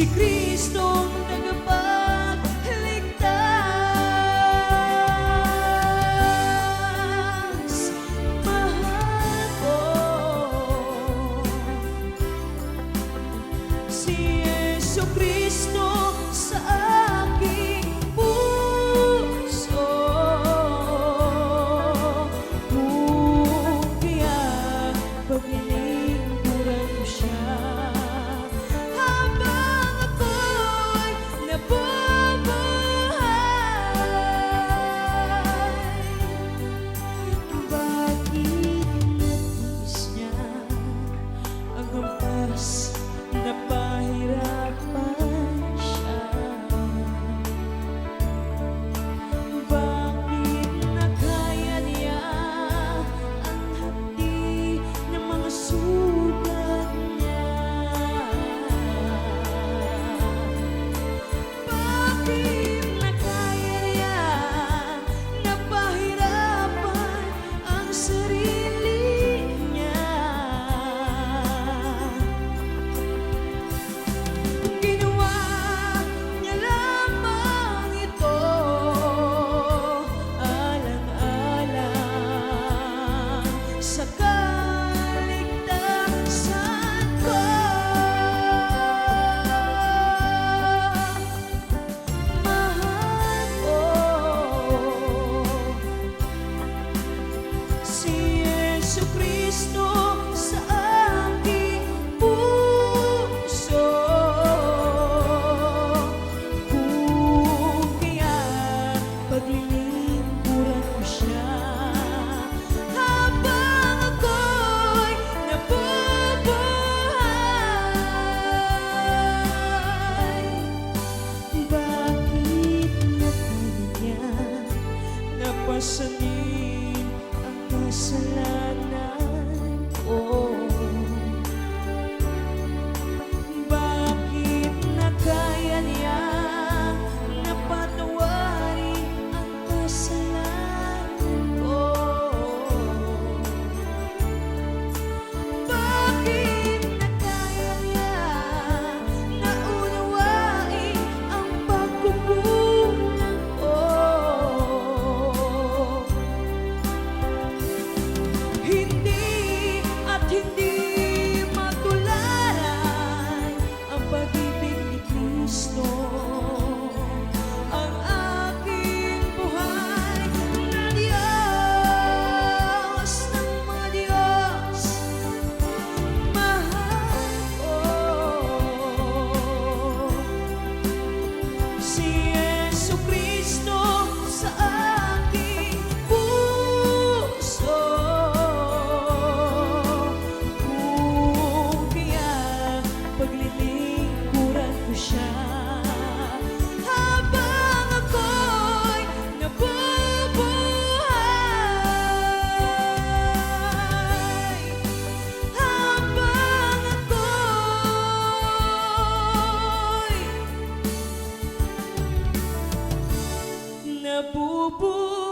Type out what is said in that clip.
si Kristong nagpagligtas. Mahal ko si Yeso Kristo sa para tu.